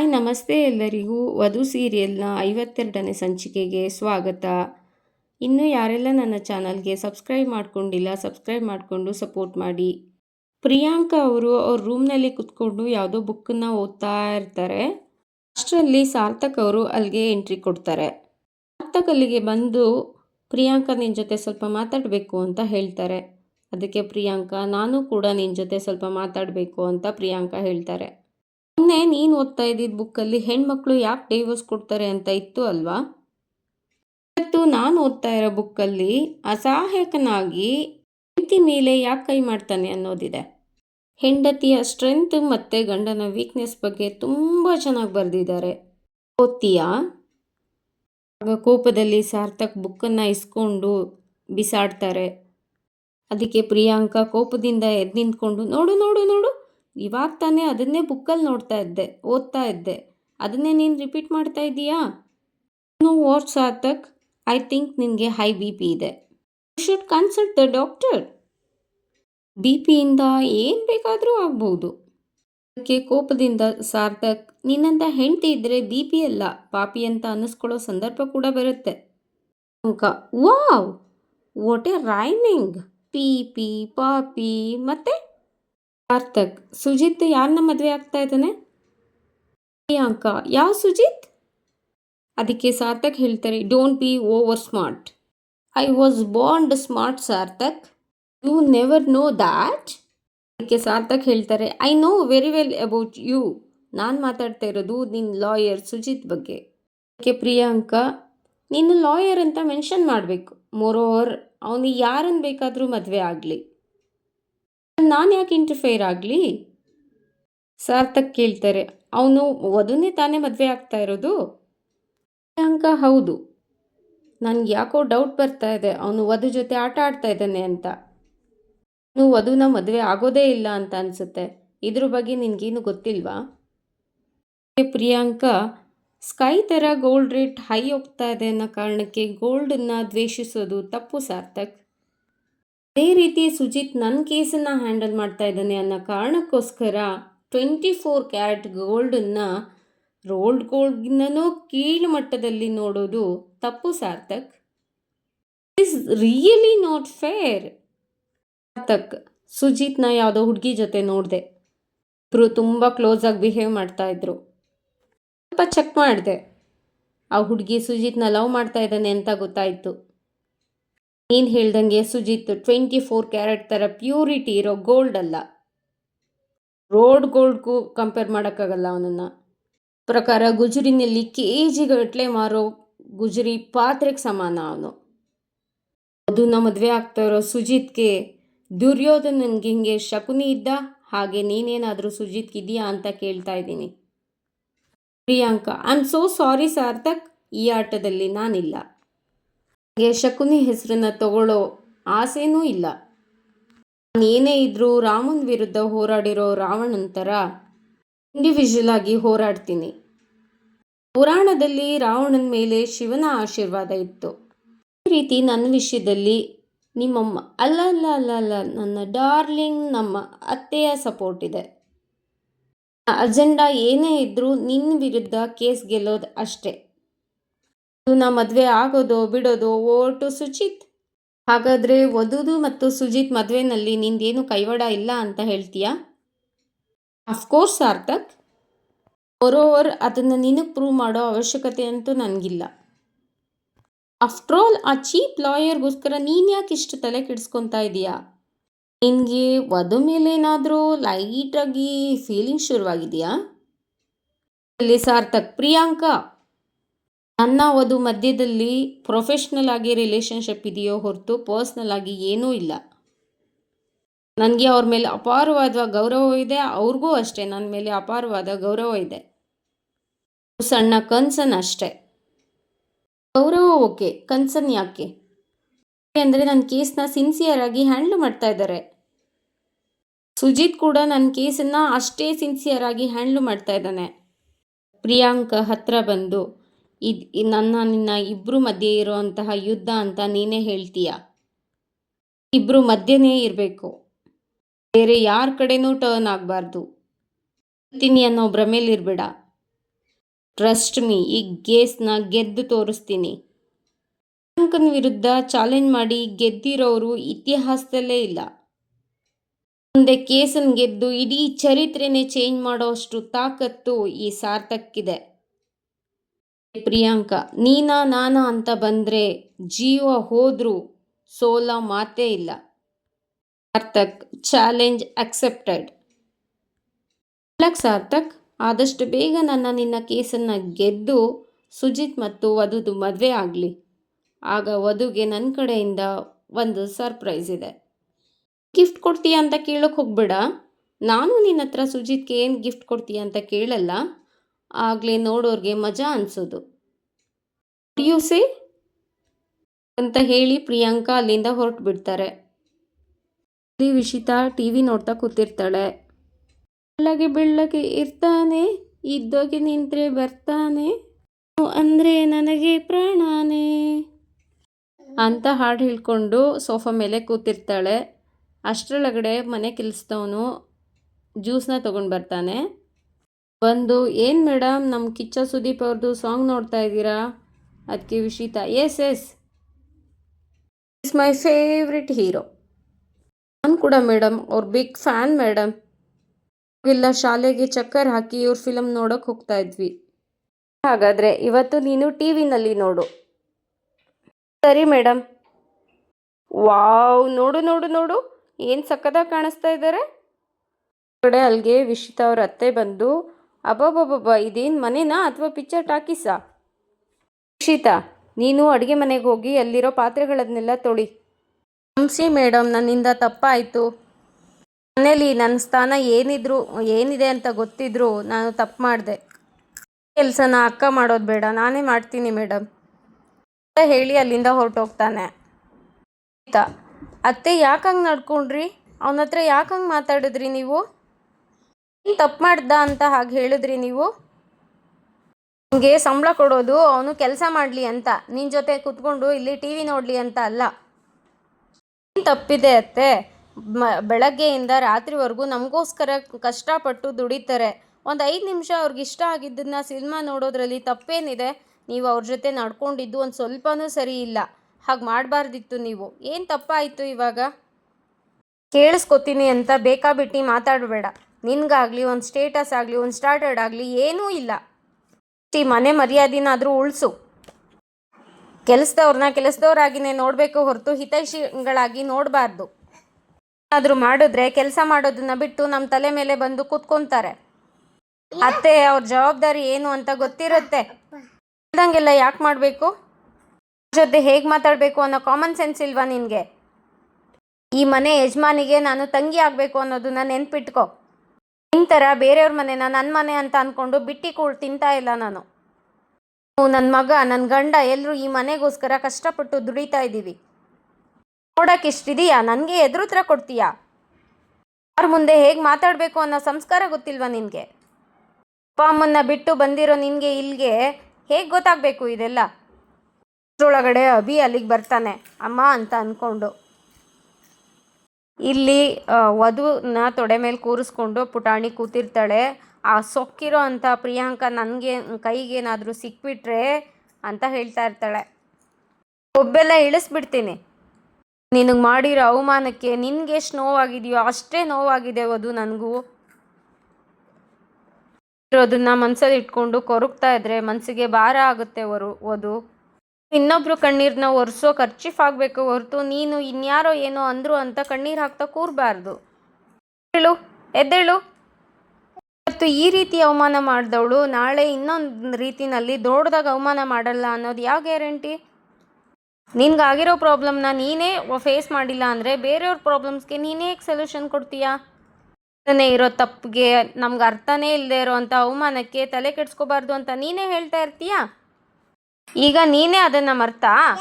Hi, ನಮಸ್ತೆ ಎಲ್ಲರಿಗೂ. ವಧು ಸೀರಿಯಲ್ನ ಐವತ್ತೆರಡನೇ ಸಂಚಿಕೆಗೆ ಸ್ವಾಗತ. ಇನ್ನೂ ಯಾರೆಲ್ಲ ನನ್ನ ಚಾನಲ್ಗೆ ಸಬ್ಸ್ಕ್ರೈಬ್ ಮಾಡ್ಕೊಂಡಿಲ್ಲ, ಸಬ್ಸ್ಕ್ರೈಬ್ ಮಾಡಿಕೊಂಡು ಸಪೋರ್ಟ್ ಮಾಡಿ. ಪ್ರಿಯಾಂಕಾ ಅವರು ಅವ್ರ ರೂಮ್ನಲ್ಲಿ ಕುತ್ಕೊಂಡು ಯಾವುದೋ ಬುಕ್ಕನ್ನು ಓದ್ತಾ ಇರ್ತಾರೆ. ಅಷ್ಟರಲ್ಲಿ ಸಾರ್ಥಕ್ ಅವರು ಅಲ್ಲಿಗೆ ಎಂಟ್ರಿ ಕೊಡ್ತಾರೆ. ಸಾರ್ಥಕ್ ಅಲ್ಲಿಗೆ ಬಂದು, ಪ್ರಿಯಾಂಕಾ ನಿನ್ನ ಜೊತೆ ಸ್ವಲ್ಪ ಮಾತಾಡಬೇಕು ಅಂತ ಹೇಳ್ತಾರೆ. ಅದಕ್ಕೆ ಪ್ರಿಯಾಂಕಾ, ನಾನು ಕೂಡ ನಿನ್ನ ಜೊತೆ ಸ್ವಲ್ಪ ಮಾತಾಡಬೇಕು ಅಂತ ಪ್ರಿಯಾಂಕಾ ಹೇಳ್ತಾರೆ. ಮೊನ್ನೆ ನೀನು ಓದ್ತಾ ಇದ್ದಿದ್ದ ಬುಕ್ಕಲ್ಲಿ ಹೆಣ್ಮಕ್ಳು ಯಾಕೆ ಡೈವರ್ಸ್ ಕೊಡ್ತಾರೆ ಅಂತ ಇತ್ತು ಅಲ್ವಾ? ಇವತ್ತು ನಾನು ಓದ್ತಾ ಇರೋ ಬುಕ್ಕಲ್ಲಿ ಅಸಹಾಯಕನಾಗಿ ಹೆಂಡತಿ ಮೇಲೆ ಯಾಕೆ ಕೈ ಮಾಡ್ತಾನೆ ಅನ್ನೋದಿದೆ. ಹೆಂಡತಿಯ ಸ್ಟ್ರೆಂತ್ ಮತ್ತು ಗಂಡನ ವೀಕ್ನೆಸ್ ಬಗ್ಗೆ ತುಂಬ ಚೆನ್ನಾಗಿ ಬರೆದಿದ್ದಾರೆ. ಓದ್ತೀಯಾ? ಕೋಪದಲ್ಲಿ ಸಾರ್ಥಕ್ ಬುಕ್ಕನ್ನು ಇಸ್ಕೊಂಡು ಬಿಸಾಡ್ತಾರೆ. ಅದಕ್ಕೆ ಪ್ರಿಯಾಂಕಾ ಕೋಪದಿಂದ ಎದ್ದು ನಿಂತ್ಕೊಂಡು, ನೋಡು ನೋಡು ನೋಡು ಇವಾಗ ತಾನೇ ಅದನ್ನೇ ಬುಕ್ಕಲ್ಲಿ ನೋಡ್ತಾ ಇದ್ದೆ, ಓದ್ತಾ ಇದ್ದೆ. ಅದನ್ನೇ ನೀನು ರಿಪೀಟ್ ಮಾಡ್ತಾ ಇದ್ದೀಯಾ know what Sarthak, I think ನಿನಗೆ ಹೈ ಬಿ ಪಿ ಇದೆ. You should consult the doctor. B ಪಿಯಿಂದ ಏನು ಬೇಕಾದರೂ ಆಗ್ಬೋದು. ಅದಕ್ಕೆ ಕೋಪದಿಂದ ಸಾರ್ಥಕ್ ನಿನ್ನಂಥ ಹೆಂಡತಿ ಇದ್ದರೆ ಬಿ ಪಿ ಅಲ್ಲ, ಪಾಪಿ ಅಂತ ಅನ್ನಿಸ್ಕೊಳ್ಳೋ ಸಂದರ್ಭ ಕೂಡ ಬರುತ್ತೆ. Wow! What a rhyming! P P, ಪಾಪಿ, ಮತ್ತೆ? ಸಾರ್ಥಕ್ ಸುಜಿತ್ ಯಾರನ್ನ ಮದುವೆ ಆಗ್ತಾ ಇದ್ದಾನೆ? ಪ್ರಿಯಾಂಕ. ಯಾವ ಸುಜಿತ್? ಅದಕ್ಕೆ ಸಾರ್ಥಕ್ ಹೇಳ್ತಾರೆ don't be over smart I was bond smart Sarthak. You never know that ಅದಕ್ಕೆ ಸಾರ್ಥಕ್ ಹೇಳ್ತಾರೆ I know very well about you ನಾನು ಮಾತಾಡ್ತಾ ಇರೋದು ನಿನ್ನ ಲಾಯರ್ ಸುಜಿತ್ ಬಗ್ಗೆ. ಅದಕ್ಕೆ ಪ್ರಿಯಾಂಕ, ನೀನು ಲಾಯರ್ ಅಂತ ಮೆನ್ಷನ್ ಮಾಡಬೇಕು. ಮೋರೋವರ್ ಅವನಿಗೆ ಯಾರನ್ನು ಬೇಕಾದರೂ ಮದುವೆ ಆಗಲಿ. ನಾನು ಯಾಕೆ ಇಂಟರ್ಫೇರ್ ಆಗಲಿ? ಸಾರ್ಥಕ್ ಕೇಳ್ತಾರೆ, ಅವನು ವಧುನೇ ತಾನೇ ಮದುವೆ ಆಗ್ತಾ ಇರೋದು? ಪ್ರಿಯಾಂಕ ಹೌದು. ನನಗೆ ಯಾಕೋ ಡೌಟ್ ಬರ್ತಾ ಇದೆ, ಅವನು ವಧು ಜೊತೆ ಆಟ ಆಡ್ತಾ ಇದ್ದಾನೆ ಅಂತ. ಅವನು ವಧುನ ಮದುವೆ ಆಗೋದೇ ಇಲ್ಲ ಅಂತ ಅನಿಸುತ್ತೆ. ಇದ್ರ ಬಗ್ಗೆ ನಿನಗೇನು ಗೊತ್ತಿಲ್ವಾ? ಪ್ರಿಯಾಂಕ, ಸ್ಕೈ ಥರ ಗೋಲ್ಡ್ ರೇಟ್ ಹೈ ಹೋಗ್ತಾ ಇದೆ ಅನ್ನೋ ಕಾರಣಕ್ಕೆ ಗೋಲ್ಡನ್ನು ದ್ವೇಷಿಸೋದು ತಪ್ಪು ಸಾರ್ಥಕ್. ಅದೇ ರೀತಿ ಸುಜಿತ್ ನನ್ನ ಕೇಸನ್ನು ಹ್ಯಾಂಡಲ್ ಮಾಡ್ತಾ ಇದ್ದಾನೆ ಅನ್ನೋ ಕಾರಣಕ್ಕೋಸ್ಕರ ಟ್ವೆಂಟಿ ಫೋರ್ ಕ್ಯಾರೆಟ್ ಗೋಲ್ಡನ್ನು, ರೋಲ್ಡ್ ಗೋಲ್ಡ್ನೂ ಕೀಳು ಮಟ್ಟದಲ್ಲಿ ನೋಡೋದು ತಪ್ಪು Sarthak. Is really not fair Sarthak, ಸುಜಿತ್ನ ಯಾವುದೋ ಹುಡುಗಿ ಜೊತೆ ನೋಡಿದೆ. ಇಬ್ಬರು ತುಂಬ ಆಗಿ ಬಿಹೇವ್ ಮಾಡ್ತಾ ಇದ್ರು. ಸ್ವಲ್ಪ ಚೆಕ್ ಮಾಡಿದೆ. ಆ ಹುಡುಗಿ ಸುಜಿತ್ನ ಲವ್ ಮಾಡ್ತಾ ಇದ್ದಾನೆ ಅಂತ ಗೊತ್ತಾಯಿತು. ನೀನು ಹೇಳ್ದಂಗೆ ಸುಜಿತ್ ಟ್ವೆಂಟಿ ಫೋರ್ ಕ್ಯಾರೆಟ್ ಥರ ಪ್ಯೂರಿಟಿ ಇರೋ ಗೋಲ್ಡ್ ಅಲ್ಲ. ರೋಡ್ ಗೋಲ್ಡ್ಗೂ ಕಂಪೇರ್ ಮಾಡೋಕ್ಕಾಗಲ್ಲ ಅವನನ್ನು. ಪ್ರಕಾರ ಗುಜರಿನಲ್ಲಿ ಕೆ ಜಿಗಟ್ಟಲೆ ಮಾರೋ ಗುಜರಿ ಪಾತ್ರೆಗೆ ಸಮಾನ ಅವನು. ಅದನ್ನ ಮದುವೆ ಆಗ್ತಾ ಇರೋ ಸುಜಿತ್ಗೆ ದುರ್ಯೋಧನನ್ಗೆ ಹಿಂಗೆ ಶಕುನಿ ಇದ್ದ ಹಾಗೆ ನೀನೇನಾದರೂ ಸುಜಿತ್ಗಿದೆಯಾ ಅಂತ ಕೇಳ್ತಾ ಇದ್ದೀನಿ. Priyanka I am so sorry Sarthak, ಈ ಆಟದಲ್ಲಿ ನಾನಿಲ್ಲ. ನನಗೆ ಶಕುನಿ ಹೆಸರನ್ನ ತಗೊಳ್ಳೋ ಆಸೆನೂ ಇಲ್ಲ. ಏನೇ ಇದ್ದರೂ ರಾಮನ ವಿರುದ್ಧ ಹೋರಾಡಿರೋ ರಾವಣನ ಥರ ಇಂಡಿವಿಜುವಲ್ ಆಗಿ ಹೋರಾಡ್ತೀನಿ. ಪುರಾಣದಲ್ಲಿ ರಾವಣನ ಮೇಲೆ ಶಿವನ ಆಶೀರ್ವಾದ ಇತ್ತು. ಈ ರೀತಿ ನನ್ನ ವಿಷಯದಲ್ಲಿ ನಿಮ್ಮಮ್ಮ ಅಲ್ಲ ಅಲ್ಲ ಅಲ್ಲ ಅಲ್ಲ, ನನ್ನ ಡಾರ್ಲಿಂಗ್ ನಮ್ಮ ಅತ್ತೆಯ ಸಪೋರ್ಟ್ ಇದೆ. ಅಜೆಂಡಾ ಏನೇ ಇದ್ದರೂ ನಿನ್ನ ವಿರುದ್ಧ ಕೇಸ್ ಗೆಲ್ಲೋದು ಅಷ್ಟೇ. ನಾ ಮದುವೆ ಆಗೋದು ಬಿಡೋದು ಓಟು ಸುಚಿತ್ ಹಾಗಾದರೆ ವಧುದು ಮತ್ತು ಸುಜಿತ್ ಮದುವೆನಲ್ಲಿ ನಿಂದೇನು ಕೈವಾಡ ಇಲ್ಲ ಅಂತ ಹೇಳ್ತೀಯಾ? ಅಫ್ಕೋರ್ಸ್ ಸಾರ್ಥಕ್. ಓವರ್ ಅದನ್ನು ನಿನಗೆ ಪ್ರೂವ್ ಮಾಡೋ ಅವಶ್ಯಕತೆ ಅಂತೂ ನನಗಿಲ್ಲ. ಆಫ್ಟ್ರಾಲ್ ಆ ಚೀಪ್ ಲಾಯರ್ಗೋಸ್ಕರ ನೀನು ಯಾಕೆ ಇಷ್ಟು ತಲೆ ಕೆಡಿಸ್ಕೊತಾ ಇದೀಯಾ? ನಿನಗೆ ವಧು ಮೇಲೇನಾದರೂ ಲೈಟಾಗಿ ಫೀಲಿಂಗ್ ಶುರುವಾಗಿದೆಯಾ? ಸಾರ್ಥಕ್, ಪ್ರಿಯಾಂಕಾ. ನನ್ನ ವಧು ಮಧ್ಯದಲ್ಲಿ ಪ್ರೊಫೆಷ್ನಲ್ ಆಗಿ ರಿಲೇಶನ್ಶಿಪ್ ಇದೆಯೋ ಹೊರತು ಪರ್ಸ್ನಲ್ ಆಗಿ ಏನೂ ಇಲ್ಲ. ನನಗೆ ಅವ್ರ ಮೇಲೆ ಅಪಾರವಾದ ಗೌರವ ಇದೆ, ಅವ್ರಿಗೂ ಅಷ್ಟೇ. ನನ್ನ ಮೇಲೆ ಅಪಾರವಾದ ಗೌರವ ಇದೆ. ಸಣ್ಣ ಕನ್ಸನ್ ಅಷ್ಟೇ. ಗೌರವ ಓಕೆ, ಕನ್ಸನ್ ಯಾಕೆ? ಅಂದರೆ ನನ್ನ ಕೇಸ್ನ ಸಿನ್ಸಿಯರ್ ಆಗಿ ಹ್ಯಾಂಡ್ಲ್ ಮಾಡ್ತಾ ಇದ್ದಾರೆ. ಸುಜಿತ್ ಕೂಡ ನನ್ನ ಕೇಸನ್ನು ಅಷ್ಟೇ ಸಿನ್ಸಿಯರ್ ಆಗಿ ಹ್ಯಾಂಡ್ಲ್ ಮಾಡ್ತಾ ಇದ್ದಾನೆ. ಪ್ರಿಯಾಂಕ ಹತ್ರ ಬಂದು. ಇದು ನನ್ನ, ನಿನ್ನ ಇಬ್ಬರು ಮಧ್ಯೆ ಇರುವಂತಹ ಯುದ್ಧ ಅಂತ ನೀನೇ ಹೇಳ್ತೀಯ? ಇಬ್ಬರು ಮಧ್ಯನೇ ಇರಬೇಕು. ಬೇರೆ ಯಾರ ಕಡೆನೂ ಟರ್ನ್ ಆಗಬಾರ್ದು. ತಿನ್ನಿ ಅನ್ನೋ ಭ್ರಮೇಲಿರಬೇಡ ಟ್ರಸ್ಟ್ ಮೀ ಈ ಗೇಸ್ನ ಗೆದ್ದು ತೋರಿಸ್ತೀನಿ. ಶ್ರೀಲಂಕನ್ ವಿರುದ್ಧ ಚಾಲೆಂಜ್ ಮಾಡಿ ಗೆದ್ದಿರೋರು ಇತಿಹಾಸದಲ್ಲೇ ಇಲ್ಲ. ಮುಂದೆ ಕೇಸನ್ನು ಗೆದ್ದು ಇಡೀ ಚರಿತ್ರೆನೇ ಚೇಂಜ್ ಮಾಡೋಷ್ಟು ತಾಕತ್ತು ಈ ಸಾರ್ಥಕ್ಕಿದೆ. ಪ್ರಿಯಾಂಕಾ, ನೀನಾ ನಾನಾ ಅಂತ ಬಂದ್ರೆ ಜೀವ ಹೋದ್ರೂ ಸೋಲ ಮಾತೇ ಇಲ್ಲ. Sarthak, challenge accepted. ಸಾರ್ಥಕ್, ಆದಷ್ಟು ಬೇಗ ನನ್ನ ನಿನ್ನ ಕೇಸನ್ನು ಗೆದ್ದು ಸುಜಿತ್ ಮತ್ತು ವಧುದು ಮದುವೆ ಆಗಲಿ. ಆಗ ವಧುಗೆ ನನ್ನ ಕಡೆಯಿಂದ ಒಂದು ಸರ್ಪ್ರೈಸ್ ಇದೆ. ಗಿಫ್ಟ್ ಕೊಡ್ತೀಯ ಅಂತ ಕೇಳೋಕೆ ಹೋಗ್ಬೇಡ. ನಾನು ನಿನ್ನ ಹತ್ರ ಸುಜಿತ್ಗೆ ಏನು ಗಿಫ್ಟ್ ಕೊಡ್ತೀಯ ಅಂತ ಕೇಳಲ್ಲ. ಆಗಲೇ ನೋಡೋರಿಗೆ ಮಜಾ ಅನಿಸೋದು. You say? ಅಂತ ಹೇಳಿ ಪ್ರಿಯಾಂಕಾ ಅಲ್ಲಿಂದ ಹೊರಟು ಬಿಡ್ತಾರೆ ವಿಷಿತಾ ಟಿ ವಿ ನೋಡ್ತಾ ಕೂತಿರ್ತಾಳೆ. ಬೆಳ್ಳಗೆ ಬೆಳ್ಳಗೆ ಇರ್ತಾನೆ, ಇದ್ದೋಗೆ ನಿಂತ್ರೆ ಬರ್ತಾನೆ. ಅಂದರೆ ನನಗೆ ಪ್ರಾಣಾನೇ. ಅಂತ ಹಾಡು ಹೇಳ್ಕೊಂಡು ಸೋಫಾ ಮೇಲೆ ಕೂತಿರ್ತಾಳೆ. ಅಷ್ಟರೊಳಗಡೆ ಮನೆ ಕೆಲಸದವನು ಜ್ಯೂಸ್ನ ತೊಗೊಂಡು ಬರ್ತಾನೆ. ಬಂದು, ಏನು ಮೇಡಮ್ ನಮ್ಮ ಕಿಚ್ಚ ಸುದೀಪ್ ಅವ್ರದ್ದು ಸಾಂಗ್ ನೋಡ್ತಾ ಇದ್ದೀರಾ? ಅದಕ್ಕೆ Vishitha, yes yes. Is my favourite hero ನಾನು ಕೂಡ ಮೇಡಮ್ ಅವ್ರ ಬಿಗ್ ಫ್ಯಾನ್ ಮೇಡಮ್ ಇಲ್ಲ ಶಾಲೆಗೆ ಚಕ್ಕರ್ ಹಾಕಿ ಇವ್ರ ಫಿಲಮ್ ನೋಡೋಕೆ ಹೋಗ್ತಾ ಇದ್ವಿ. ಹಾಗಾದರೆ ಇವತ್ತು ನೀನು ಟಿ ವಿನಲ್ಲಿ ನೋಡು. ಸರಿ ಮೇಡಮ್ ವಾವ್, ನೋಡು ನೋಡು ನೋಡು. ಏನು ಸಕ್ಕದಾಗ ಕಾಣಿಸ್ತಾ ಇದ್ದಾರೆ ಕಡೆ ಅಲ್ಲಿಗೆ ವಿಶಿತಾ ಅವ್ರ ಅತ್ತೆ ಬಂದು ಅಬ್ಬಬ್ಬಬ್ಬ ಇದೇನು ಮನೆನಾ ಅಥವಾ ಪಿಕ್ಚರ್ ಟಾಕೀಸಾ? ಶೀತಾ, ನೀನು ಅಡುಗೆ ಮನೆಗೆ ಹೋಗಿ ಅಲ್ಲಿರೋ ಪಾತ್ರೆಗಳನ್ನೆಲ್ಲ ತೊಳಿ. ಹಂಸಿ ಮೇಡಮ್ ನನ್ನಿಂದ ತಪ್ಪಾಯಿತು. ಮನೇಲಿ ನನ್ನ ಸ್ಥಾನ ಏನಿದ್ರು, ಏನಿದೆ ಅಂತ ಗೊತ್ತಿದ್ರು ನಾನು ತಪ್ಪು ಮಾಡಿದೆ. ಕೆಲಸನ ಅಕ್ಕ ಮಾಡೋದು ಬೇಡ, ನಾನೇ ಮಾಡ್ತೀನಿ ಮೇಡಮ್ ಅಂತ ಹೇಳಿ ಅಲ್ಲಿಂದ ಹೊರಟೋಗ್ತಾನೆ. ಆಯ್ತಾ ಅತ್ತೆ ಯಾಕೆ ಹಂಗೆ ನಡ್ಕೊಂಡ್ರಿ? ಅವನ ಹತ್ರ ಯಾಕೆ ಮಾತಾಡಿದ್ರಿ ನೀವು? ತಪ್ಪು ಮಾಡ್ದ ಅಂತ ಹಾಗೆ ಹೇಳಿದ್ರಿ ನೀವು? ನಿಮಗೆ ಸಂಬಳ ಕೊಡೋದು, ಅವನು ಕೆಲಸ ಮಾಡಲಿ ಅಂತ. ನಿನ್ನ ಜೊತೆ ಕೂತ್ಕೊಂಡು ಇಲ್ಲಿ ಟಿ ವಿ ನೋಡಲಿ ಅಂತ ಅಲ್ಲ. ಏನು ತಪ್ಪಿದೆ ಅತ್ತೆ? ಮ, ಬೆಳಗ್ಗೆಯಿಂದ ರಾತ್ರಿವರೆಗೂ ನಮಗೋಸ್ಕರ ಕಷ್ಟಪಟ್ಟು ದುಡಿತಾರೆ. ಒಂದು ಐದು ನಿಮಿಷ ಅವ್ರಿಗೆ ಇಷ್ಟ ಆಗಿದ್ದನ್ನ ಸಿನಿಮಾ ನೋಡೋದ್ರಲ್ಲಿ ತಪ್ಪೇನಿದೆ? ನೀವು ಅವ್ರ ಜೊತೆ ನಡ್ಕೊಂಡಿದ್ದು ಒಂದು ಸ್ವಲ್ಪನೂ ಸರಿ ಇಲ್ಲ. ಹಾಗೆ ಮಾಡಬಾರ್ದಿತ್ತು ನೀವು. ಏನು ತಪ್ಪಾಯಿತು ಇವಾಗ? ಕೇಳಿಸ್ಕೊತೀನಿ ಅಂತ ಬೇಕಾಬಿಟ್ಟು ಮಾತಾಡಬೇಡ. ನಿನಗಾಗಲಿ, ಒಂದು ಸ್ಟೇಟಸ್ ಆಗಲಿ, ಒಂದು ಸ್ಟಾರ್ಟರ್ಡ್ ಆಗಲಿ, ಏನೂ ಇಲ್ಲ. ಈ ಮನೆ ಮರ್ಯಾದೆನಾದರೂ ಉಳಿಸು. ಕೆಲಸದವ್ರನ್ನ ಕೆಲಸದವರಾಗಿನೇ ನೋಡಬೇಕು ಹೊರತು ಹಿತೈಷಿಗಳಾಗಿ ನೋಡಬಾರ್ದು. ಏನಾದರೂ ಮಾಡಿದ್ರೆ ಕೆಲಸ ಮಾಡೋದನ್ನ ಬಿಟ್ಟು ನಮ್ಮ ತಲೆ ಮೇಲೆ ಬಂದು ಕೂತ್ಕೊಂತಾರೆ. ಅತ್ತೆ, ಅವ್ರ ಜವಾಬ್ದಾರಿ ಏನು ಅಂತ ಗೊತ್ತಿರುತ್ತೆ. ಇಲ್ದಂಗೆಲ್ಲ ಯಾಕೆ ಮಾಡಬೇಕು? ಜೊತೆ ಹೇಗೆ ಮಾತಾಡಬೇಕು ಅನ್ನೋ ಕಾಮನ್ ಸೆನ್ಸ್ ಇಲ್ವಾ ನಿನಗೆ? ಈ ಮನೆ ಯಜಮಾನಿಗೆ ನಾನು ತಂಗಿ ಆಗಬೇಕು ಅನ್ನೋದನ್ನ ನೆನ್ಪಿಟ್ಕೊ. ಥರ ಬೇರೆಯವ್ರ ಮನೆನ ನನ್ನ ಮನೆ ಅಂತ ಅಂದ್ಕೊಂಡು ಬಿಟ್ಟಿ ಕೂಡ ತಿಂತಾ ಇಲ್ಲ ನಾನು. ನನ್ನ ಮಗ ನನ್ನ ಗಂಡ ಎಲ್ಲರೂ ಈ ಮನೆಗೋಸ್ಕರ ಕಷ್ಟಪಟ್ಟು ದುಡಿತಾ ಇದ್ದೀವಿ. ನೋಡಕ್ಕೆ ಇಷ್ಟಿದೆಯಾ? ನನಗೆ ಎದುರುತ್ರ ಕೊಡ್ತೀಯಾ? ಅವ್ರ ಮುಂದೆ ಹೇಗೆ ಮಾತಾಡಬೇಕು ಅನ್ನೋ ಸಂಸ್ಕಾರ ಗೊತ್ತಿಲ್ವಾ ನಿನಗೆ? ಅಪ್ಪ ಅಮ್ಮನ್ನ ಬಿಟ್ಟು ಬಂದಿರೋ ನಿನಗೆ ಇಲ್ಲಿಗೆ ಹೇಗೆ ಗೊತ್ತಾಗಬೇಕು ಇದೆಲ್ಲ? ಅಷ್ಟರೊಳಗಡೆ ಅಭಿ ಅಲ್ಲಿಗೆ ಬರ್ತಾನೆ, ಅಮ್ಮ ಅಂತ ಅಂದ್ಕೊಂಡು ಇಲ್ಲಿ ವಧುನ ತೊಡೆ ಮೇಲೆ ಕೂರಿಸ್ಕೊಂಡು ಪುಟಾಣಿ ಕೂತಿರ್ತಾಳೆ. ಆ ಸೊಕ್ಕಿರೋ ಅಂಥ ಪ್ರಿಯಾಂಕ ನನಗೆ, ಕೈಗೇನಾದರೂ ಸಿಕ್ಬಿಟ್ರೆ ಅಂತ ಹೇಳ್ತಾ ಇರ್ತಾಳೆ. ಒಬ್ಬೆಲ್ಲ ಇಳಿಸ್ಬಿಡ್ತೀನಿ. ನಿನಗೆ ಮಾಡಿರೋ ಅವಮಾನಕ್ಕೆ ನಿನ್ಗೆ ಎಷ್ಟು ನೋವಾಗಿದೆಯೋ ಅಷ್ಟೇ ನೋವಾಗಿದೆ ವಧು ನನಗೂ. ಇರೋದನ್ನ ಮನಸ್ಸಲ್ಲಿ ಇಟ್ಕೊಂಡು ಕೊರಗ್ತಾ ಇದ್ರೆ ಮನಸ್ಸಿಗೆ ಭಾರ ಆಗುತ್ತೆ ವರು, ವಧು. ಇನ್ನೊಬ್ರು ಕಣ್ಣೀರನ್ನ ಒರೆಸೋ ಖರ್ಚಿಫ್ ಆಗಬೇಕು ಹೊರತು ನೀನು ಇನ್ಯಾರೋ ಏನೋ ಅಂದ್ರು ಅಂತ ಕಣ್ಣೀರು ಹಾಕ್ತಾ ಕೂರಬಾರ್ದು. ಹೇಳು ಎದ್ದೇಳು. ಇವತ್ತು ಈ ರೀತಿ ಅವಮಾನ ಮಾಡಿದವಳು ನಾಳೆ ಇನ್ನೊಂದು ರೀತಿನಲ್ಲಿ ದೊಡ್ಡದಾಗ ಅವಮಾನ ಮಾಡಲ್ಲ ಅನ್ನೋದು ಯಾವ ಗ್ಯಾರಂಟಿ? ನಿನ್ಗಾಗಿರೋ ಪ್ರಾಬ್ಲಮ್ನ ನೀನೇ ಫೇಸ್ ಮಾಡಿಲ್ಲ ಅಂದರೆ ಬೇರೆಯವ್ರ ಪ್ರಾಬ್ಲಮ್ಸ್ಗೆ ನೀನೇ ಸೊಲ್ಯೂಷನ್ ಕೊಡ್ತೀಯಾ? ಅರ್ಥನೇ ಇರೋ ತಪ್ಪಿಗೆ ನಮ್ಗೆ ಅರ್ಥನೇ ಇಲ್ಲದೆ ಇರೋವಂಥ ಅವಮಾನಕ್ಕೆ ತಲೆ ಕೆಡ್ಸ್ಕೋಬಾರ್ದು ಅಂತ ನೀನೇ ಹೇಳ್ತಾ ಇರ್ತೀಯಾ? ಈಗ ನೀನೇ ಅದನ್ನ ಮರ್ತಾ?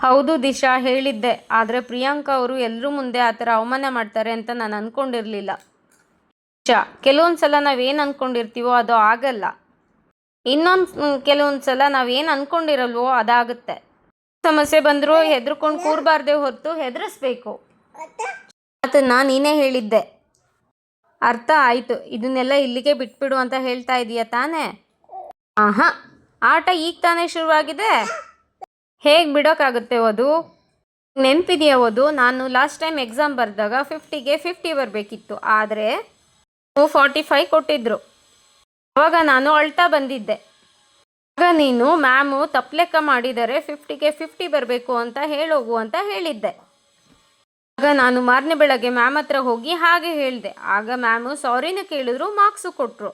ಹೌದು ದಿಶಾ, ಹೇಳಿದ್ದೆ. ಆದರೆ ಪ್ರಿಯಾಂಕಾ ಅವರು ಎಲ್ಲರೂ ಮುಂದೆ ಆ ಥರ ಅವಮಾನ ಮಾಡ್ತಾರೆ ಅಂತ ನಾನು ಅಂದ್ಕೊಂಡಿರಲಿಲ್ಲ ದಿಶಾ ಕೆಲವೊಂದು ಸಲ ನಾವೇನು ಅಂದ್ಕೊಂಡಿರ್ತೀವೋ ಅದು ಆಗಲ್ಲ. ಇನ್ನೊಂದು ಕೆಲವೊಂದು ಸಲ ನಾವೇನು ಅಂದ್ಕೊಂಡಿರಲ್ವೋ ಅದಾಗುತ್ತೆ. ಸಮಸ್ಯೆ ಬಂದರೂ ಹೆದರ್ಕೊಂಡು ಕೂರಬಾರ್ದೆ ಹೊರತು ಹೆದರಿಸ್ಬೇಕು. ಅದನ್ನು ನೀನೇ ಹೇಳಿದ್ದೆ. ಅರ್ಥ ಆಯಿತು. ಇದನ್ನೆಲ್ಲ ಇಲ್ಲಿಗೆ ಬಿಟ್ಬಿಡು ಅಂತ ಹೇಳ್ತಾ ಇದೀಯ ತಾನೇ? ಆಹಾ. ಆಟ ಈಗ ತಾನೇ ಶುರುವಾಗಿದೆ? ಹೇಗೆ ಬಿಡೋಕ್ಕಾಗುತ್ತೆ ಅದು ನೆನಪಿದೆಯಾ ಅದು ನಾನು ಲಾಸ್ಟ್ ಟೈಮ್ ಎಕ್ಸಾಮ್ ಬರೆದಾಗ ಫಿಫ್ಟಿಗೆ ಫಿಫ್ಟಿ ಬರಬೇಕಿತ್ತು. ಆದರೆ ಫಾರ್ಟಿ ಫೈವ್ ಕೊಟ್ಟಿದ್ದರು ಅವಾಗ ನಾನು ಅಳ್ತಾ ಬಂದಿದ್ದೆ. ಆಗ ನೀನು ಮ್ಯಾಮು ತಪ್ಪು ಲೆಕ್ಕ ಮಾಡಿದರೆ ಫಿಫ್ಟಿಗೆ ಫಿಫ್ಟಿ ಬರಬೇಕು ಅಂತ ಹೇಳೋಗು ಅಂತ ಹೇಳಿದ್ದೆ. ಆಗ ನಾನು ಮಾರನೇ ಬೆಳಗ್ಗೆ ಮ್ಯಾಮ್ ಹತ್ರ ಹೋಗಿ ಹಾಗೆ ಹೇಳಿದೆ. ಆಗ ಮ್ಯಾಮು ಸಾರಿನ ಕೇಳಿದ್ರು ಮಾರ್ಕ್ಸು ಕೊಟ್ಟರು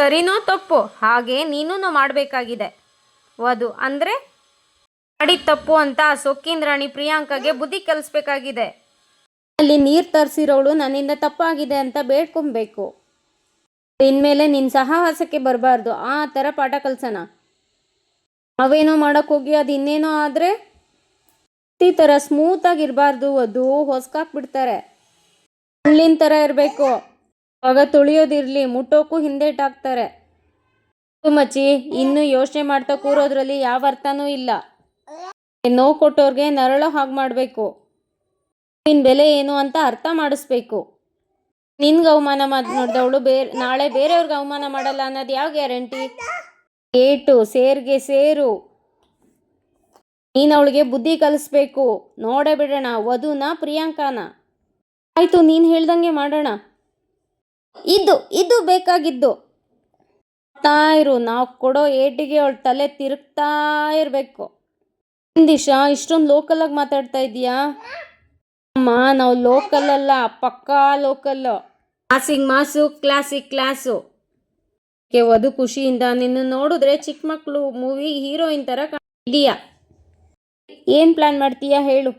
ಸರಿನೋ ತಪ್ಪು, ಹಾಗೆ ನೀನೂ ಮಾಡಬೇಕಾಗಿದೆ. ವಧು, ಅಂದರೆ? ಮಾಡಿ ತಪ್ಪು ಅಂತ ಸೊಕ್ಕಿನ ರಾಣಿ ಪ್ರಿಯಾಂಕಾಗೆ ಬುದ್ಧಿ ಕಲಿಸ್ಬೇಕಾಗಿದೆ. ಅಲ್ಲಿ ನೀರು ತರಿಸಿರೋಳು ನನ್ನಿಂದ ತಪ್ಪಾಗಿದೆ ಅಂತ ಬೇಡ್ಕೊಬೇಕು. ಇನ್ಮೇಲೆ ನಿನ್ನ ಸಹವಾಸಕ್ಕೆ ಬರಬಾರ್ದು, ಆ ಥರ ಪಾಠ ಕಲ್ಸೋಣ. ಅವೇನೋ ಮಾಡೋಕ್ಕೆ ಹೋಗಿ ಅದು ಇನ್ನೇನೋ ಆದರೆ ಈ ಥರ ಸ್ಮೂತಾಗಿರಬಾರ್ದು ಅದು ಹೊಸ್ಕಾಕ್ಬಿಡ್ತಾರೆ. ಹಳ್ಳಿನ ಥರ ಇರಬೇಕು. ಆಗ ತುಳಿಯೋದಿರಲಿ ಮುಟ್ಟೋಕ್ಕೂ ಹಿಂದೇಟಾಕ್ತಾರೆ ಮಚ್ಚಿ, ಇನ್ನು ಯೋಚನೆ ಮಾಡ್ತಾ ಕೂರೋದ್ರಲ್ಲಿ ಯಾವ ಅರ್ಥನೂ ಇಲ್ಲ. ನೋವು ಕೊಟ್ಟೋರ್ಗೆ ನರಳ ಹಾಗೆ ಮಾಡಬೇಕು. ನಿನ್ನ ಬೆಲೆ ಏನು ಅಂತ ಅರ್ಥ ಮಾಡಿಸ್ಬೇಕು. ನಿನ್ಗೆ ಅವಮಾನ ಮಾಡಿ, ನೋಡಿದವಳು ಬೇರೆ, ನಾಳೆ ಬೇರೆಯವ್ರಿಗೆ ಅವಮಾನ ಮಾಡಲ್ಲ ಅನ್ನೋದು ಯಾವ ಗ್ಯಾರಂಟಿ? ಏಟು, ಸೇರ್ಗೆ ಸೇರು. ನೀನು ಅವಳಿಗೆ ಬುದ್ಧಿ ಕಲಿಸ್ಬೇಕು. ನೋಡೇ ಬಿಡೋಣ, ವಧುನ, ಪ್ರಿಯಾಂಕಾನ. ಆಯಿತು, ನೀನು ಹೇಳ್ದಂಗೆ ಮಾಡೋಣ. ಇದು ಇದು ಬೇಕಾಗಿದ್ದು. ಇರು, ನಾವು ಕೊಡೋ ಏಟಿಗೆ ಅವಳ ತಲೆ ತಿರುಗ್ತಾ ಇರಬೇಕು. ದಿಶಾ ಇಷ್ಟೊಂದು ಲೋಕಲಾಗಿ ಮಾತಾಡ್ತಾ ಇದೀಯಾ ಅಮ್ಮ, ನಾವು ಲೋಕಲ್ ಅಲ್ಲ, ಪಕ್ಕಾ ಲೋಕಲ್ ಕ್ಲಾಸಿಗೆ ಮಾಸು ಕ್ಲಾಸಿಕ್ ಕ್ಲಾಸು ವಧು ಖುಷಿಯಿಂದ ನಿನ್ನ ನೋಡಿದ್ರೆ ಚಿಕ್ಕ ಮಕ್ಕಳು ಮೂವಿ ಹೀರೋಯಿನ್ ಥರ ಇದೆಯಾ ಏನು ಪ್ಲ್ಯಾನ್ ಮಾಡ್ತೀಯಾ ಹೇಳು.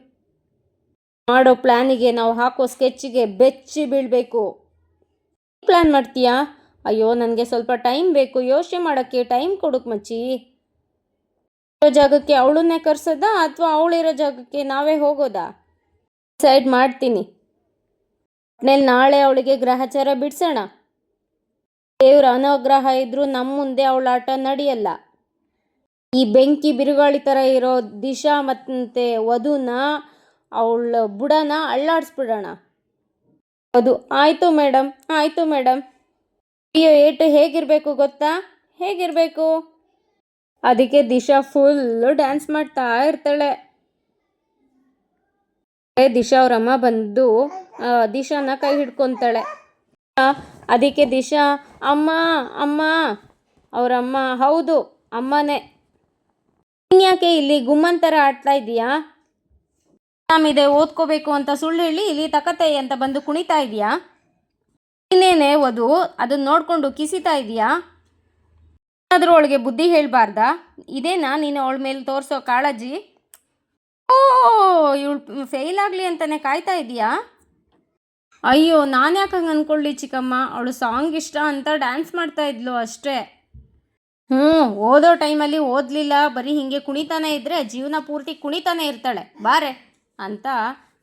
ಮಾಡೋ ಪ್ಲ್ಯಾನಿಗೆ ನಾವು ಹಾಕೋ ಸ್ಕೆಚ್ಗೆ ಬೆಚ್ಚಿ ಬೀಳಬೇಕು. ಪ್ಲ್ಯಾನ್ ಮಾಡ್ತೀಯಾ? ಅಯ್ಯೋ, ನನಗೆ ಸ್ವಲ್ಪ ಟೈಮ್ ಬೇಕು. ಯೋಚನೆ ಮಾಡೋಕ್ಕೆ ಟೈಮ್ ಕೊಡಕ್ಕೆ ಮಚ್ಚಿ. ಇರೋ ಜಾಗಕ್ಕೆ ಅವಳನ್ನೇ ಕರ್ಸೋದಾ ಅಥವಾ ಅವಳಿರೋ ಜಾಗಕ್ಕೆ ನಾವೇ ಹೋಗೋದಾ? ಡಿಸೈಡ್ ಮಾಡ್ತೀನಿ. ಒಟ್ನಲ್ಲಿ ನಾಳೆ ಅವಳಿಗೆ ಗ್ರಹಚಾರ ಬಿಡಿಸೋಣ. ದೇವ್ರ ಅನುಗ್ರಹ ಇದ್ದರೂ ನಮ್ಮ ಮುಂದೆ ಅವಳ ಆಟ ನಡೆಯಲ್ಲ. ಈ ಬೆಂಕಿ ಬಿರುಗಾಳಿ ಥರ ಇರೋ ದಿಶಾ ಮತ್ತು ವಧುನ, ಅವಳ ಬುಡನ ಅಳ್ಳಾಡಿಸ್ಬಿಡೋಣ. ಅದು ಆಯಿತು ಮೇಡಮ್ ಆಯಿತು ಮೇಡಮ್ ಅಯ್ಯೋ ಏಟು ಹೇಗಿರಬೇಕು ಗೊತ್ತಾ? ಹೇಗಿರಬೇಕು? ಅದಕ್ಕೆ ದಿಶಾ ಫುಲ್ಲು ಡ್ಯಾನ್ಸ್ ಮಾಡ್ತಾ ಇರ್ತಾಳೆ. ದಿಶಾ ಅವ್ರಮ್ಮ ಬಂದು ದಿಶಾನ ಕೈ ಹಿಡ್ಕೊತಾಳೆ. ಅದಕ್ಕೆ ದಿಶಾ, ಅಮ್ಮ ಅಮ್ಮ. ಅವರಮ್ಮ ಹೌದು, ಅಮ್ಮನೇ. ಯಾಕೆ ಇಲ್ಲಿ ಗುಮ್ಮನ್ ಥರ ಆಡ್ತಾ ಇದೀಯಾ? ಇದೆ ಓದ್ಕೋಬೇಕು ಅಂತ ಸುಳ್ಳು ಹೇಳಿ ಇಲ್ಲಿ ತಕತೆ ಅಂತ ಬಂದು ಕುಣಿತಾ ಇದೆಯಾ ಇನ್ನೇನೆ ವಧು, ಅದನ್ನ ನೋಡ್ಕೊಂಡು ಕಿಸಿತಾ ಇದೆಯಾ ಏನಾದರೂ ಅವಳಿಗೆ ಬುದ್ಧಿ ಹೇಳಬಾರ್ದಾ? ಇದೇನಾ ನೀನು ಅವಳ ಮೇಲೆ ತೋರಿಸೋ ಕಾಳಜಿ? ಓ, ಇವಳು ಫೇಲ್ ಆಗಲಿ ಅಂತಲೇ ಕಾಯ್ತಾ ಇದೆಯಾ ಅಯ್ಯೋ ನಾನು ಯಾಕೆ ಹಂಗೆ ಅಂದ್ಕೊಳ್ಳಿ ಚಿಕ್ಕಮ್ಮ, ಅವಳು ಸಾಂಗ್ ಇಷ್ಟ ಅಂತ ಡ್ಯಾನ್ಸ್ ಮಾಡ್ತಾ ಇದ್ಲು ಅಷ್ಟೇ. ಹ್ಞೂ ಓದೋ ಟೈಮಲ್ಲಿ ಓದಲಿಲ್ಲ, ಬರೀ ಹೀಗೆ ಕುಣಿತಾನೆ ಇದ್ದರೆ ಜೀವನ ಪೂರ್ತಿ ಕುಣಿತಾನೆ ಇರ್ತಾಳೆ. ಬಾರೆ. ಅಂತ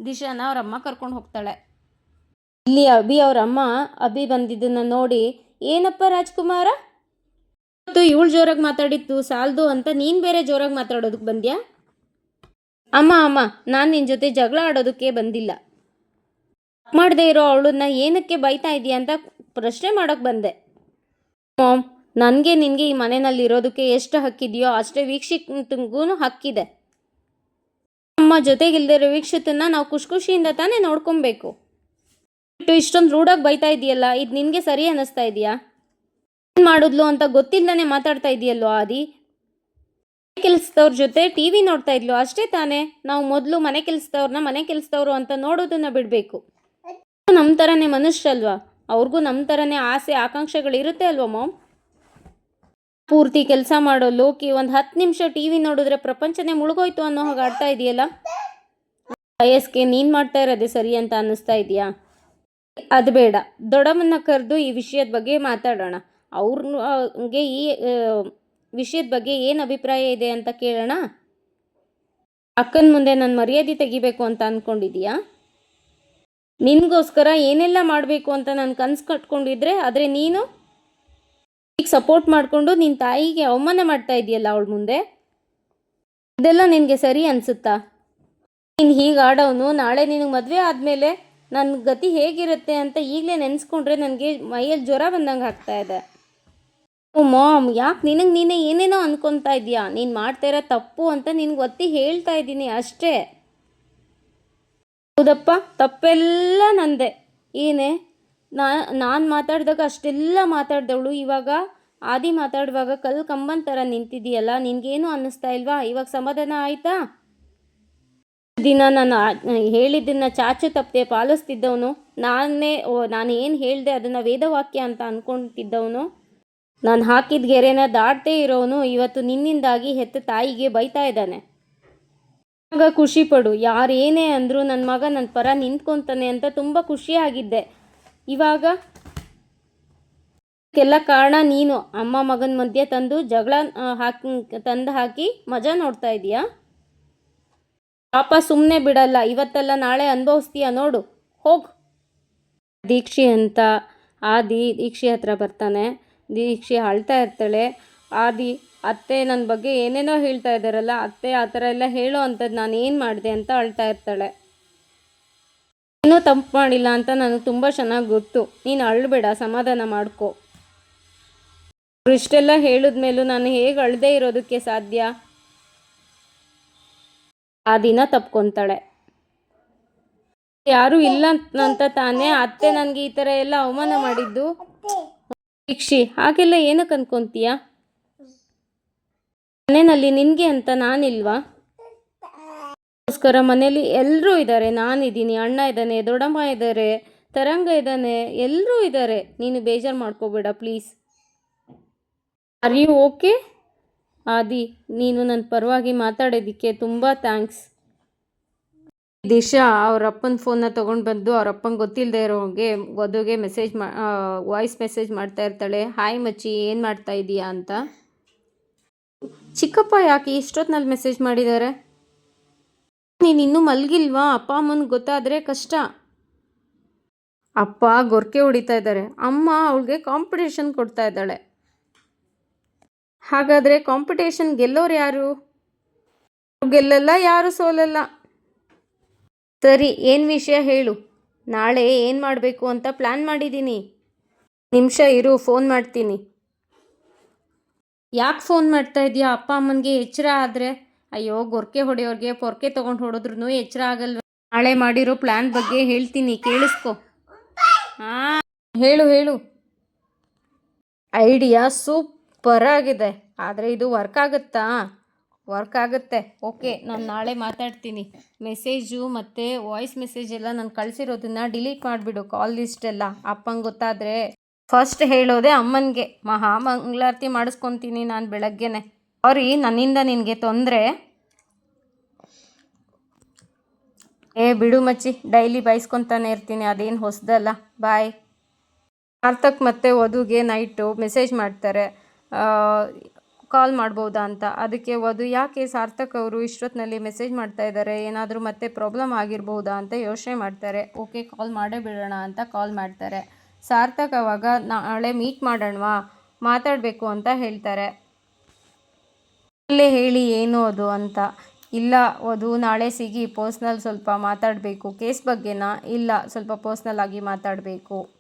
ದಿಶಾನ ಅವರಮ್ಮ ಕರ್ಕೊಂಡು ಹೋಗ್ತಾಳೆ. ಇಲ್ಲಿ ಅಭಿ ಅವರಮ್ಮ ಅಭಿ ಬಂದಿದ್ದನ್ನು ನೋಡಿ, ಏನಪ್ಪ ರಾಜ್ಕುಮಾರ? ಮತ್ತು ಇವಳು ಜೋರಾಗಿ ಮಾತಾಡಿತ್ತು ಸಾಲದು ಅಂತ ನೀನು ಬೇರೆ ಜೋರಾಗಿ ಮಾತಾಡೋದಕ್ಕೆ ಬಂದ್ಯಾ? ಅಮ್ಮ ಅಮ್ಮ, ನಾನು ನಿನ್ನ ಜೊತೆ ಜಗಳ ಆಡೋದಕ್ಕೆ ಬಂದಿಲ್ಲ. ಮಾಡದೆ ಇರೋ ಅವಳನ್ನ ಏನಕ್ಕೆ ಬೈತಾ ಇದೆಯಾ ಅಂತ ಪ್ರಶ್ನೆ ಮಾಡೋಕೆ ಬಂದೆ. ಮಾಮ್, ನನಗೆ ನಿನಗೆ ಈ ಮನೆಯಲ್ಲಿ ಇರೋದಕ್ಕೆ ಎಷ್ಟು ಹಕ್ಕಿದೆಯೋ ಅಷ್ಟೇ ವೀಕ್ಷಿತಂಗೂ ಹಕ್ಕಿದೆ. ನಮ್ಮ ಜೊತೆಗಿಲ್ದಿರೋ ವೀಕ್ಷಿತನ್ನ ನಾವು ಖುಷಿ ಖುಷಿಯಿಂದ ತಾನೇ ನೋಡ್ಕೊಬೇಕು. ಬಿಟ್ಟು ಇಷ್ಟೊಂದು ರೂಢಾಗಿ ಬೈತಾ ಇದೆಯಲ್ಲ, ಇದು ನಿನಗೆ ಸರಿ ಅನ್ನಿಸ್ತಾ ಇದೆಯಾ? ಏನು ಮಾಡಿದ್ಲು ಅಂತ ಗೊತ್ತಿಲ್ಲದೇ ಮಾತಾಡ್ತಾ ಇದೆಯಲ್ಲೋ ಆದಿ? ಮನೆ ಕೆಲಸದವ್ರ ಜೊತೆ ಟಿ ವಿ ನೋಡ್ತಾ ಇದ್ಲು, ಅಷ್ಟೇ ತಾನೇ. ನಾವು ಮೊದಲು ಮನೆ ಕೆಲಸದವ್ರನ್ನ ಮನೆ ಕೆಲಸದವ್ರು ಅಂತ ನೋಡೋದನ್ನ ಬಿಡಬೇಕು. ನಮ್ಮ ಥರನೇ ಮನುಷ್ಯ ಅಲ್ವಾ? ಅವ್ರಿಗೂ ನಮ್ಮ ಥರನೇ ಆಸೆ, ಆಕಾಂಕ್ಷೆಗಳು ಇರುತ್ತೆ ಅಲ್ವಾ, ಮಾಮ್? ಪೂರ್ತಿ ಕೆಲಸ ಮಾಡೋ ಲೋಕಿ ಒಂದು ಹತ್ತು ನಿಮಿಷ ಟಿ ವಿ ನೋಡಿದ್ರೆ ಪ್ರಪಂಚನೇ ಮುಳುಗೋಯ್ತು ಅನ್ನೋ ಹಾಗೆ ಆಡ್ತಾ ಇದೆಯಲ್ಲ? ವಯಸ್ಸಿಗೆ ನೀನು ಮಾಡ್ತಾ ಇರೋದೇ ಸರಿ ಅಂತ ಅನ್ನಿಸ್ತಾ ಇದೆಯಾ? ಅದು ಬೇಡ. ದೊಡ್ಡಮ್ಮನ್ನ ಕರೆದು ಈ ವಿಷಯದ ಬಗ್ಗೆ ಮಾತಾಡೋಣ. ಅವ್ರಿಗೆ ಈ ವಿಷಯದ ಬಗ್ಗೆ ಏನು ಅಭಿಪ್ರಾಯ ಇದೆ ಅಂತ ಕೇಳೋಣ? ಅಕ್ಕನ ಮುಂದೆ ನಾನು ಮರ್ಯಾದೆ ತೆಗಿಬೇಕು ಅಂತ ಅಂದ್ಕೊಂಡಿದೀಯಾ ನಿನಗೋಸ್ಕರ ಏನೆಲ್ಲ ಮಾಡಬೇಕು ಅಂತ ನಾನು ಕನಸು ಕಟ್ಕೊಂಡಿದ್ರೆ ಆದರೆ ನೀನು? ಈಗ ಸಪೋರ್ಟ್ ಮಾಡಿಕೊಂಡು ನಿನ್ನ ತಾಯಿಗೆ ಅವಮಾನ ಮಾಡ್ತಾ ಇದೆಯಲ್ಲ ಅವಳ ಮುಂದೆ? ಇದೆಲ್ಲ ನಿನಗೆ ಸರಿ ಅನಿಸುತ್ತಾ? ನೀನು ಹೀಗೆ ಆಡೋನು, ನಾಳೆ ನಿನಗೆ ಮದುವೆ ಆದಮೇಲೆ ನನ್ನ ಗತಿ ಹೇಗಿರುತ್ತೆ ಅಂತ ಈಗಲೇ ನೆನೆಸ್ಕೊಂಡ್ರೆ ನನಗೆ ಮೈಯಲ್ಲಿ ಜ್ವರ ಬಂದಂಗೆ ಆಗ್ತಾ ಇದೆ. ಓ ಮಾಮ್, ಯಾಕೆ ನಿನಗೆ ನೀನೇ ಏನೇನೋ ಅಂದ್ಕೊತಾ ಇದೀಯಾ ನೀನು ಮಾಡ್ತಾ ಇರೋ ತಪ್ಪು ಅಂತ ನಿನಗೆ ಒತ್ತಿ ಹೇಳ್ತಾ ಇದ್ದೀನಿ ಅಷ್ಟೇ. ಹೌದಪ್ಪ, ತಪ್ಪೆಲ್ಲ ನಂದೆ. ಏನೇ? ನಾ, ನಾನು ಮಾತಾಡಿದಾಗ ಅಷ್ಟೆಲ್ಲ ಮಾತಾಡ್ದವಳು. ಇವಾಗ ಆದಿ ಮಾತಾಡುವಾಗ ಕಲ್ಲು ಕಂಬನ್ ಥರ ನಿಂತಿದೆಯಲ್ಲ, ನಿನಗೇನು ಅನ್ನಿಸ್ತಾ ಇಲ್ವಾ? ಇವಾಗ ಸಮಾಧಾನ ಆಯಿತಾ? ದಿನ ನಾನು ಹೇಳಿದ್ದನ್ನು ಚಾಚು ತಪ್ಪದೆ ಪಾಲಿಸ್ತಿದ್ದವನು, ನಾನೇ, ಓ, ನಾನು ಏನು ಹೇಳಿದೆ ಅದನ್ನು ವೇದವಾಕ್ಯ ಅಂತ ಅಂದ್ಕೊತಿದ್ದವನು ನಾನು ಹಾಕಿದ ಗೆರೆನ ದಾಟದೇ ಇರೋನು ಇವತ್ತು ನಿನ್ನಿಂದಾಗಿ ಹೆತ್ತ ತಾಯಿಗೆ ಬೈತಾ ಇದ್ದಾನೆ. ಆಗ ಖುಷಿ ಪಡು. ಯಾರೇನೇ ಅಂದರೂ ನನ್ನ ಮಗ ನನ್ನ ಪರ ನಿಂತ್ಕೊತಾನೆ ಅಂತ ತುಂಬ ಖುಷಿಯಾಗಿದ್ದೆ. ಇವಾಗ ಎಲ್ಲ ಕಾರಣ ನೀನು. ಅಮ್ಮ ಮಗನ ಮಧ್ಯೆ ತಂದು ಜಗಳ ಹಾಕಿ, ತಂದು ಹಾಕಿ ಮಜಾ ನೋಡ್ತಾ ಇದೀಯಾ? ಪಾಪ ಸುಮ್ಮನೆ ಬಿಡಲ್ಲ. ಇವತ್ತೆಲ್ಲ ನಾಳೆ ಅನುಭವಿಸ್ತೀಯ ನೋಡು. ಹೋಗು. ದೀಕ್ಷಿ ಅಂತ ಆದಿ ದೀಕ್ಷಿ ಹತ್ರ ಬರ್ತಾನೆ. ದೀಕ್ಷಿ ಅಳ್ತಾ ಇರ್ತಾಳೆ. ಆದಿ ಅತ್ತೆ ನನ್ನ ಬಗ್ಗೆ ಏನೇನೋ ಹೇಳ್ತಾ ಇದ್ದಾರಲ್ಲ, ಅತ್ತೆ ಆ ಥರ ಎಲ್ಲ ಹೇಳೋ ಅಂಥದ್ದು ನಾನು ಏನು ಮಾಡಿದೆ ಅಂತ ಅಳ್ತಾ ಇರ್ತಾಳೆ. ಏನೂ ತಪ್ಪು ಮಾಡಿಲ್ಲ ಅಂತ ನನಗೆ ತುಂಬ ಚೆನ್ನಾಗಿ ಗೊತ್ತು. ನೀನು ಅಳ್ಬೇಡ, ಸಮಾಧಾನ ಮಾಡ್ಕೊ. ಅವ್ರು ಇಷ್ಟೆಲ್ಲ ಹೇಳಿದ್ಮೇಲೂ ನಾನು ಹೇಗೆ ಅಳದೇ ಇರೋದಕ್ಕೆ ಸಾಧ್ಯ? ಆ ದಿನ ತಪ್ಕೊತಾಳೆ. ಯಾರೂ ಇಲ್ಲ ಅಂತ ತಾನೇ ಅತ್ತೆ ನನಗೆ ಈ ತರ ಎಲ್ಲ ಅವಮಾನ ಮಾಡಿದ್ದು. ದೀಕ್ಷಿ, ಹಾಗೆಲ್ಲ ಏನಕ್ಕೆ ಅನ್ಕೊಂತೀಯ? ಮನೆಯಲ್ಲಿ ನಿನಗೆ ಅಂತ ನಾನಿಲ್ವಾ? ಅದಕ್ಕೋಸ್ಕರ ಮನೆಯಲ್ಲಿ ಎಲ್ಲರೂ ಇದ್ದಾರೆ. ನಾನಿದ್ದೀನಿ ಅಣ್ಣ ಇದ್ದಾನೆ, ದೊಡ್ಡಮ್ಮ ಇದ್ದಾರೆ, ತರಂಗ ಇದ್ದಾನೆ ಎಲ್ಲರೂ ಇದ್ದಾರೆ. ನೀನು ಬೇಜಾರು ಮಾಡ್ಕೋಬೇಡ, ಪ್ಲೀಸ್. Are you okay? ಆದಿ, ನೀನು ನನ್ನ ಪರವಾಗಿ ಮಾತಾಡೋದಕ್ಕೆ ತುಂಬ ಥ್ಯಾಂಕ್ಸ್. ದಿಶಾ, ಅವ್ರ ಅಪ್ಪನ ಫೋನ್ನ ತೊಗೊಂಡು ಬಂದು ಅವ್ರ ಗೊತ್ತಿಲ್ಲದೆ ಇರೋಗೆ ವಧುಗೆ ಮೆಸೇಜ್ ಮಾ ವಾಯ್ಸ್ ಮೆಸೇಜ್ ಮಾಡ್ತಾ ಇರ್ತಾಳೆ. ಹಾಯ್ ಮಚ್ಚಿ, ಏನು ಮಾಡ್ತಾ ಇದೀಯಾ? ಅಂತ. ಚಿಕ್ಕಪ್ಪ ಯಾಕೆ ಇಷ್ಟೊತ್ತಿನಲ್ಲಿ ಮೆಸೇಜ್ ಮಾಡಿದ್ದಾರೆ? ನೀನು ಇನ್ನೂ ಮಲಗಿಲ್ವಾ? ಅಪ್ಪ, ಅಮ್ಮನಿಗೆ ಗೊತ್ತಾದರೆ ಕಷ್ಟ. ಅಪ್ಪ ಗೊರಕೆ ಹೊಡಿತಾ ಇದ್ದಾರೆ. ಅಮ್ಮ ಅವಳಿಗೆ ಕಾಂಪಿಟೇಷನ್ ಕೊಡ್ತಾ ಇದ್ದಾಳೆ. ಹಾಗಾದರೆ ಕಾಂಪಿಟೇಷನ್ ಗೆಲ್ಲೋರು ಯಾರು? ಗೆಲ್ಲಲ್ಲ, ಯಾರು ಸೋಲಲ್ಲ? ಸರಿ, ಏನು ವಿಷಯ ಹೇಳು. ನಾಳೆ ಏನು ಮಾಡಬೇಕು ಅಂತ ಪ್ಲ್ಯಾನ್ ಮಾಡಿದ್ದೀನಿ ನಿಮಿಷ ಇರು ಫೋನ್ ಮಾಡ್ತೀನಿ. ಯಾಕೆ ಫೋನ್ ಮಾಡ್ತಾ ಇದೆಯಾ? ಅಪ್ಪ, ಅಮ್ಮನಿಗೆ ಎಚ್ಚರ ಆದರೆ? ಅಯ್ಯೋ ಗೊರ್ಕೆ ಹೊಡೆಯೋರಿಗೆ ಪೊರ್ಕೆ ತಗೊಂಡು ಹೊಡೆದ್ರೂ ಎಚ್ಚರ ಆಗಲ್ಲ ನಾಳೆ ಮಾಡಿರೋ ಪ್ಲ್ಯಾನ್ ಬಗ್ಗೆ ಹೇಳ್ತೀನಿ ಕೇಳಿಸ್ಕೊ. ಹಾಂ ಹೇಳು ಹೇಳು. ಐಡಿಯಾ ಸೂಪರ್ ಆಗಿದೆ. ಆದರೆ ಇದು ವರ್ಕ್ ಆಗುತ್ತಾ? ವರ್ಕ್ ಆಗುತ್ತೆ. ಓಕೆ ನಾನು ನಾಳೆ ಮಾತಾಡ್ತೀನಿ. ಮೆಸೇಜು ಮತ್ತು ವಾಯ್ಸ್ ಮೆಸೇಜ್ ಎಲ್ಲ ನಾನು ಕಳಿಸಿರೋದನ್ನ ಡಿಲೀಟ್ ಮಾಡಿಬಿಡು ಕಾಲ್ ಲಿಸ್ಟೆಲ್ಲ ಅಪ್ಪಂಗೆ ಗೊತ್ತಾದರೆ. ಫಸ್ಟ್ ಹೇಳೋದೆ ಅಮ್ಮನಿಗೆ. ಮಹಾ ಮಂಗಳಾರತಿ ಮಾಡಿಸ್ಕೊತೀನಿ ನಾನು ಬೆಳಗ್ಗೆನೆ. ಸಾರಿ ನನ್ನಿಂದ ನಿನಗೆ ತೊಂದರೆ? ಏ, ಬಿಡು ಮಚ್ಚಿ, ಡೈಲಿ ಬೈಸ್ಕೊತಾನೆ ಇರ್ತೀನಿ, ಅದೇನು ಹೊಸದಲ್ಲ, ಬಾಯ್. ಸಾರ್ಥಕ್ ಮತ್ತೆ ವಧುಗೆ ನೈಟು ಮೆಸೇಜ್ ಮಾಡ್ತಾರೆ ಕಾಲ್ ಮಾಡ್ಬೋದಾ ಅಂತ. ಅದಕ್ಕೆ ವಧು, ಯಾಕೆ ಸಾರ್ಥಕ್ ಅವರು ಇಷ್ಟೊತ್ತಿನಲ್ಲಿ ಮೆಸೇಜ್ ಮಾಡ್ತಾ ಇದ್ದಾರೆ ಏನಾದರೂ ಮತ್ತೆ ಪ್ರಾಬ್ಲಮ್ ಆಗಿರ್ಬೋದಾ ಅಂತ ಯೋಚನೆ ಮಾಡ್ತಾರೆ. ಓಕೆ, ಕಾಲ್ ಮಾಡೇ ಬಿಡೋಣ ಅಂತ ಕಾಲ್ ಮಾಡ್ತಾರೆ. ಸಾರ್ಥಕ್ ಅವಾಗ ನಾಳೆ ಮೀಟ್ ಮಾಡೋಣವಾ? ಮಾತಾಡಬೇಕು ಅಂತ ಹೇಳ್ತಾರೆ. ಅಲ್ಲೇ ಹೇಳಿ ಏನು ಅದು ಅಂತ. ಇಲ್ಲ ಅದು ನಾಳೆ ಸಿಗಿ ಪರ್ಸ್ನಲ್ ಸ್ವಲ್ಪ ಮಾತಾಡಬೇಕು. ಕೇಸ್ ಬಗ್ಗೆನಾ? ಇಲ್ಲ, ಸ್ವಲ್ಪ ಪರ್ಸ್ನಲ್ ಆಗಿ ಮಾತಾಡಬೇಕು.